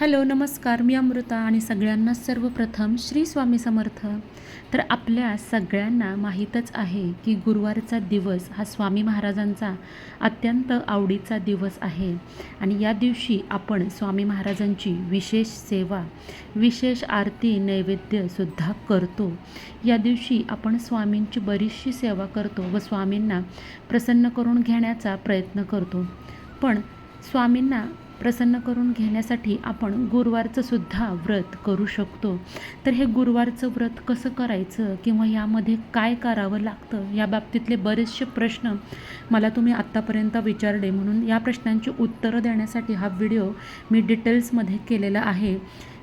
Hello नमस्कार. मी अमृता आणि सगळ्यांना सर्वप्रथम श्री स्वामी समर्थ. तर आपल्या सगळ्यांना माहीतच आहे की गुरुवारचा दिवस हा स्वामी महाराजांचा अत्यंत आवडीचा दिवस आहे. आणि या दिवशी आपण स्वामी महाराजांची विशेष सेवा विशेष आरती नैवेद्यसुद्धा करतो. या दिवशी आपण स्वामींची बरीचशी सेवा करतो व स्वामींना प्रसन्न करून घेण्याचा प्रयत्न करतो. पण स्वामींना प्रसन्न करून घेण्यासाठी आपण गुरुवारचं सुद्धा व्रत करू शकतो. तर हे गुरुवारचं व्रत कसं करायचं किंवा यामध्ये काय करावं लागतं या बाबतीतले बरेचसे प्रश्न मला तुम्ही आत्तापर्यंत विचारले. म्हणून या प्रश्नांची उत्तरं देण्यासाठी हा व्हिडिओ मी डिटेल्समध्ये केलेला आहे.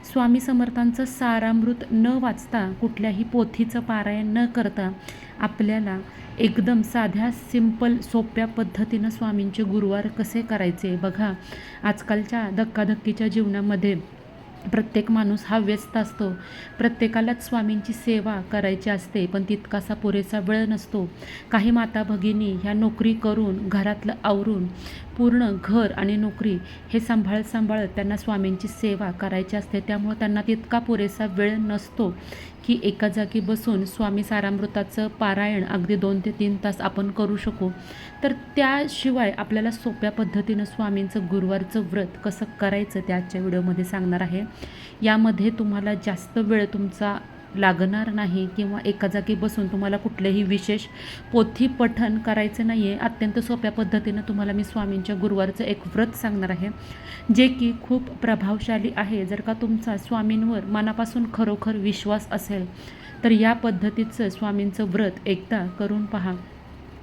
स्वामी समर्थांचं सारामृत न वाचता कुठल्याही पोथीचं पारायण न करता आपल्याला एकदम साध्या सिंपल सोप्या पद्धतीनं स्वामींचे गुरुवार कसे करायचे? बघा आजकालच्या धक्काधक्कीच्या जीवनामध्ये प्रत्येक माणूस हा व्यस्त असतो. प्रत्येकालाच स्वामींची सेवा करायची असते पण तितकासा पुरेसा वेळ नसतो. काही माता भगिनी ह्या नोकरी करून घरातलं आवरून पूर्ण घर आणि नोकरी हे सांभाळत सांभाळत त्यांना स्वामींची सेवा करायची असते. त्यामुळं त्यांना तितका पुरेसा वेळ नसतो. की एका जागी बसून स्वामी सारामृताचं पारायण अगदी दोन ते तीन तास आपण करू शकू. तर त्याशिवाय आपल्याला सोप्या पद्धतीनं स्वामींचं गुरुवारचं व्रत कसं करायचं त्याच्या व्हिडिओमध्ये सांगणार आहे. यामध्ये तुम्हाला जास्त वेळ तुमचा लागणार नाही किंवा एका जागी बसून तुम्हाला कुठलेही विशेष पोथी पठन करायचं नाही आहे अत्यंत सोप्या पद्धतीनं तुम्हाला मी स्वामींच्या गुरुवारचं एक व्रत सांगणार आहे जे की खूप प्रभावशाली आहे. जर का तुमचा स्वामींवर मनापासून खरोखर विश्वास असेल तर या पद्धतीचं स्वामींचं व्रत एकदा करून पहा.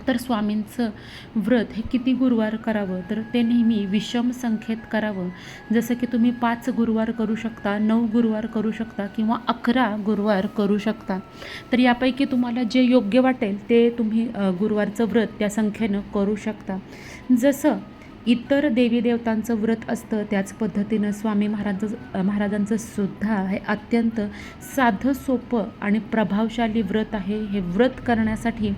तर स्वामींचं व्रत हे किती गुरुवार करावं? तर ते नेहमी विषम संख्येत करावं. जसं की तुम्ही पाच गुरुवार करू शकता नऊ गुरुवार करू शकता किंवा अकरा गुरुवार करू शकता. तर यापैकी तुम्हाला जे योग्य वाटेल ते तुम्ही गुरुवारचं व्रत त्या संख्येनं करू शकता. जसं इतर देवी देवतांचं व्रत असतं त्याच पद्धतीनं स्वामी महाराजांचं महाराजांचं सुद्धा हे अत्यंत साधं सोपं आणि प्रभावशाली व्रत आहे. हे व्रत करण्यासाठी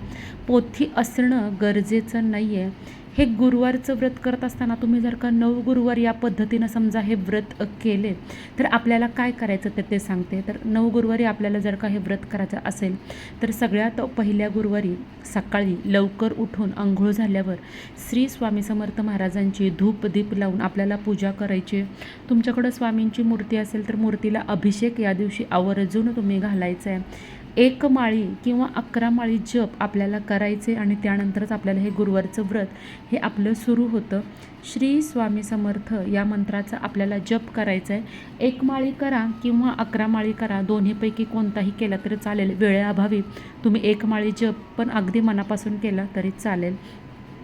पोथी असणं गरजेचं नाही आहे हे गुरुवारचं व्रत करत असताना तुम्ही जर का नऊ गुरुवार या पद्धतीनं समजा हे व्रत केले तर आपल्याला काय करायचं ते ते सांगते. तर नऊ गुरुवारी आपल्याला जर का हे व्रत करायचं असेल तर सगळ्यात पहिल्या गुरुवारी सकाळी लवकर उठून आंघोळ झाल्यावर श्री स्वामी समर्थ महाराजांची धूप दीप लावून आपल्याला पूजा करायची. तुमच्याकडं स्वामींची मूर्ती असेल तर मूर्तीला अभिषेक या दिवशी आवर्जून तुम्ही घालायचं आहे एक माळी किंवा अकरा माळी जप आपल्याला करायचे आणि त्यानंतरच आपल्याला हे गुरुवारचं व्रत हे आपलं सुरू होतं. श्री स्वामी समर्थ या मंत्राचा आपल्याला जप करायचा आहे एक माळी करा किंवा अकरा माळी करा दोन्हीपैकी कोणताही केला तरी चालेल. वेळेअभावी तुम्ही एक माळी जप पण अगदी मनापासून केला तरी चालेल.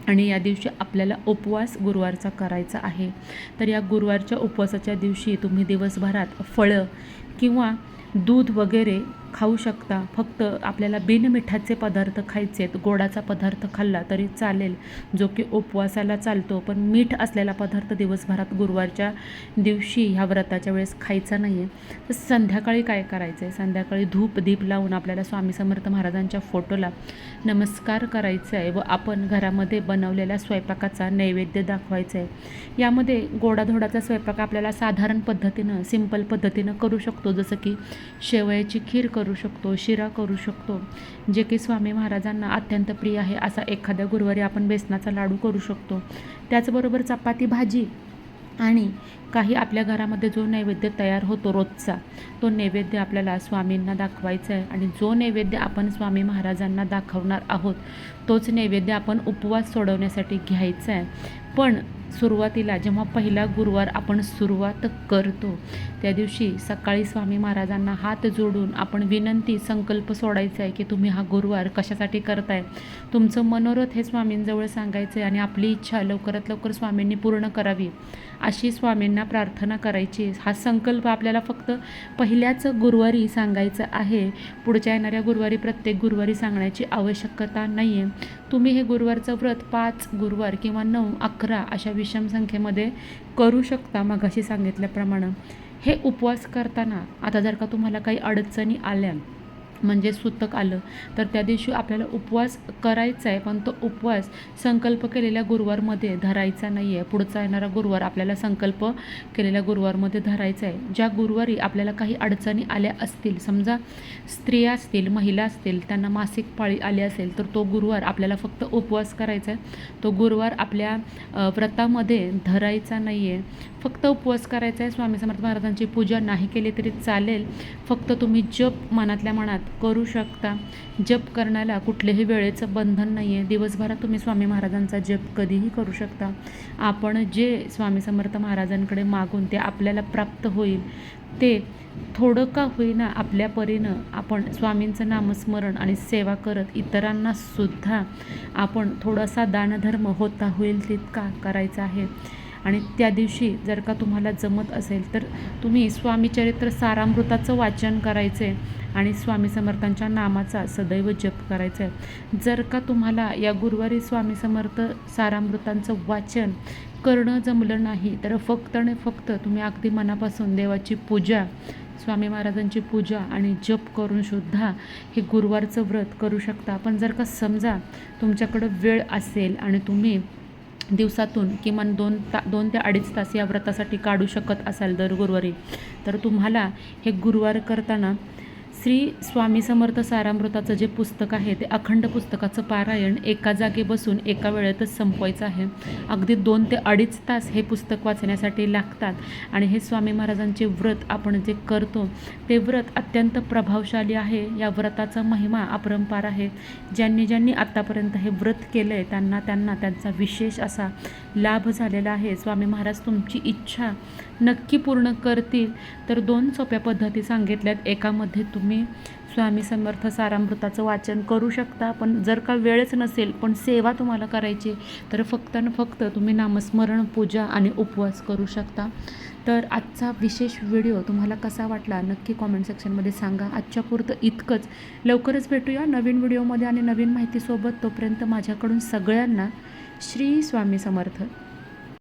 आणि या दिवशी आपल्याला उपवास गुरुवारचा करायचा आहे. तर या गुरुवारच्या उपवासाच्या दिवशी तुम्ही दिवसभरात फळं किंवा दूध वगैरे खाऊ शकता. फक्त आपल्याला बिनमिठाचे पदार्थ खायचे आहेत. गोडाचा पदार्थ खाल्ला तरी चालेल जो की उपवासाला चालतो. पण मीठ असलेला पदार्थ दिवसभरात गुरुवारच्या दिवशी ह्या व्रताच्या वेळेस खायचा नाही आहे तर संध्याकाळी काय करायचं आहे संध्याकाळी धूप दीप लावून आपल्याला स्वामी समर्थ महाराजांच्या फोटोला नमस्कार करायचा आहे व आपण घरामध्ये बनवलेल्या स्वयंपाकाचा नैवेद्य दाखवायचा आहे यामध्ये गोडाधोडाचा स्वयंपाक आपल्याला साधारण पद्धतीनं सिंपल पद्धतीनं करू शकतो. जसं की शेवयाची खीर करू शकतो शिरा करू शकतो. जे की स्वामी महाराजांना अत्यंत प्रिय आहे असा एखाद्या गुरुवारी आपण बेसनाचा लाडू करू शकतो. त्याचबरोबर चपाती भाजी आणि काही आपल्या घरामध्ये जो नैवेद्य तयार होतो रोजचा तो नैवेद्य आपल्याला स्वामींना दाखवायचा आहे आणि जो नैवेद्य आपण स्वामी महाराजांना दाखवणार आहोत तोच नैवेद्य आपण उपवास सोडवण्यासाठी घ्यायचा आहे. पण सुरुवातीला जेव्हा पहिला गुरुवार आपण सुरुवात करतो त्या दिवशी सकाळी स्वामी महाराजांना हात जोडून आपण विनंती संकल्प सोडायचा आहे की तुम्ही हा गुरुवार कशासाठी करताय? तुमचं मनोरथ हे स्वामींजवळ सांगायचं आहे आणि आपली इच्छा लवकरात लवकर स्वामींनी पूर्ण करावी. अशी स्वामींना प्रार्थना करायची. हा संकल्प आपल्याला फक्त पहिल्याच गुरुवारी सांगायचं आहे. पुढच्या येणाऱ्या गुरुवारी प्रत्येक गुरुवारी सांगण्याची आवश्यकता नाही आहे तुम्ही हे गुरुवारचं व्रत पाच गुरुवार किंवा नऊ अकरा अशा विषम संख्येमध्ये करू शकता मगाशी सांगितल्याप्रमाणे. हे उपवास करताना आता जर का तुम्हाला काही अडचणी आल्या म्हणजे सुतक आलं. तर त्या दिवशी आपल्याला उपवास करायचा आहे पण तो उपवास संकल्प केलेल्या गुरुवारमध्ये धरायचा नाही आहे पुढचा येणारा गुरुवार आपल्याला संकल्प केलेल्या गुरुवारमध्ये धरायचा आहे ज्या गुरुवारी आपल्याला काही अडचणी आल्या असतील समजा स्त्रिया असतील महिला असतील त्यांना मासिक पाळी आली असेल तर तो गुरुवार आपल्याला फक्त उपवास करायचा आहे तो गुरुवार आपल्या व्रतामध्ये धरायचा नाही आहे फक्त उपवास करायचा आहे स्वामी समर्थ महाराजांची पूजा नाही केली तरी चालेल. फक्त तुम्ही जप मनातल्या मनात करू शकता. जप करण्याला कुठल्याही वेळेचं बंधन नाही आहे दिवसभरात तुम्ही स्वामी महाराजांचा जप कधीही करू शकता. आपण जे स्वामी समर्थ महाराजांकडे मागून ते आपल्याला प्राप्त होईल ते थोडं का होईना आपल्या परीनं आपण स्वामींचं नामस्मरण आणि सेवा करत इतरांना सुद्धा आपण थोडासा दानधर्म होता होईल तितका करायचा आहे. आणि त्या दिवशी जर का तुम्हाला जमत असेल तर तुम्ही स्वामी चरित्र सारामृताचं वाचन करायचं आहे आणि स्वामी समर्थांच्या नामाचा सदैव जप करायचा. आहे जर का तुम्हाला या गुरुवारी स्वामी समर्थ सारामृतांचं वाचन करणं जमलं नाही तर फक्त आणि फक्त तुम्ही अगदी मनापासून देवाची पूजा स्वामी महाराजांची पूजा आणि जप करून सुद्धा हे गुरुवारचं व्रत करू शकता. पण जर का समजा तुमच्याकडं वेळ असेल आणि तुम्ही दिवसातून किमान दोन ता दोन ते अडीच तास या व्रतासाठी काढू शकत असाल दर गुरुवारी तर तुम्हाला हे गुरुवार करताना श्री स्वामी समर्थ सारामृताचं जे पुस्तक आहे ते अखंड पुस्तकाचं पारायण एका जागी बसून एका वेळेतच संपवायचं आहे. अगदी दोन ते अडीच तास हे पुस्तक वाचण्यासाठी लागतात. आणि हे स्वामी महाराजांचे व्रत आपण जे करतो ते व्रत अत्यंत प्रभावशाली आहे. या व्रताचा महिमा अपरंपार आहे. ज्यांनी ज्यांनी आत्तापर्यंत हे व्रत केलं आहे त्यांना त्यांना त्यांचा विशेष असा लाभ झालेला आहे. स्वामी महाराज तुमची इच्छा नक्की पूर्ण करतील. तर दोन सोप्या पद्धती सांगितल्यात. एकामध्ये तुम्ही स्वामी समर्थ सारामृताचं वाचन करू शकता पण जर का वेळच नसेल पण सेवा तुम्हाला करायची तर फक्त आणि फक्त तुम्ही नामस्मरण पूजा आणि उपवास करू शकता. तर आजचा विशेष व्हिडिओ तुम्हाला कसा वाटला नक्की कॉमेंट सेक्शनमध्ये सांगा. आजच्या पुरतं इतकंच. लवकरच भेटूया नवीन व्हिडिओमध्ये आणि नवीन माहितीसोबत. तोपर्यंत माझ्याकडून सगळ्यांना श्री स्वामी समर्थ.